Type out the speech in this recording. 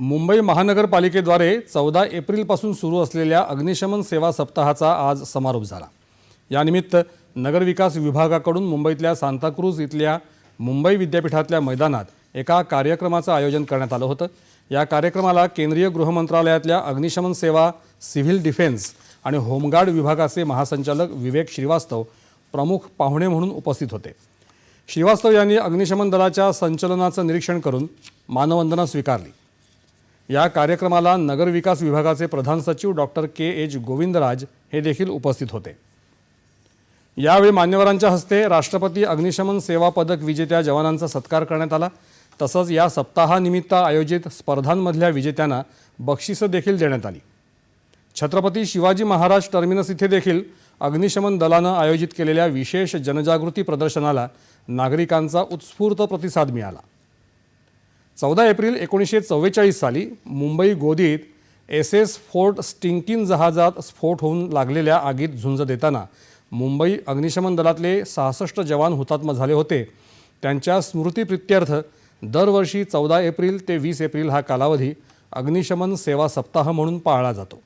मुंबई महानगरपालिकेद्वारे चौदा एप्रिलपासून सुरू असलेल्या अग्निशमन सेवा सप्ताहाचा आज समारोप झाला. यानिमित्त नगरविकास विभागाकडून मुंबईतल्या सांताक्रूज इथल्या मुंबई विद्यापीठातल्या मैदानात एका कार्यक्रमाचं आयोजन करण्यात आलं होतं. या कार्यक्रमाला केंद्रीय गृहमंत्रालयातल्या अग्निशमन सेवा सिव्हिल डिफेन्स आणि होमगार्ड विभागाचे महासंचालक विवेक श्रीवास्तव प्रमुख पाहुणे म्हणून उपस्थित होते. श्रीवास्तव यांनी अग्निशमन दलाच्या संचलनाचं निरीक्षण करून मानवंदना स्वीकारली. या कार्यक्रमाला नगरविकास विभागाचे प्रधान सचिव डॉक्टर के एच गोविंदराज हे देखील उपस्थित होते. यावेळी मान्यवरांच्या हस्ते राष्ट्रपती अग्निशमन सेवा पदक विजेत्या जवानांचा सत्कार करण्यात आला. तसंच या सप्ताहानिमित्त आयोजित स्पर्धांमधल्या विजेत्यांना बक्षिसं देखील देण्यात आली. छत्रपती शिवाजी महाराज टर्मिनस इथे देखील अग्निशमन दलानं आयोजित केलेल्या विशेष जनजागृती प्रदर्शनाला नागरिकांचा उत्स्फूर्त प्रतिसाद मिळाला. चौदा एप्रिल एकोणीसशे चव्वेचाळीस साली मुंबई गोदीत एस एस फोर्ट स्टिंकिन जहाजात स्फोट होऊन लागलेल्या आगीत झुंज देताना मुंबई अग्निशमन दलातले सहासष्ट जवान हुतात्मा झाले होते. त्यांच्या स्मृतीप्रित्यर्थ दरवर्षी चौदा एप्रिल ते वीस एप्रिल हा कालावधी अग्निशमन सेवा सप्ताह म्हणून पाळला जातो.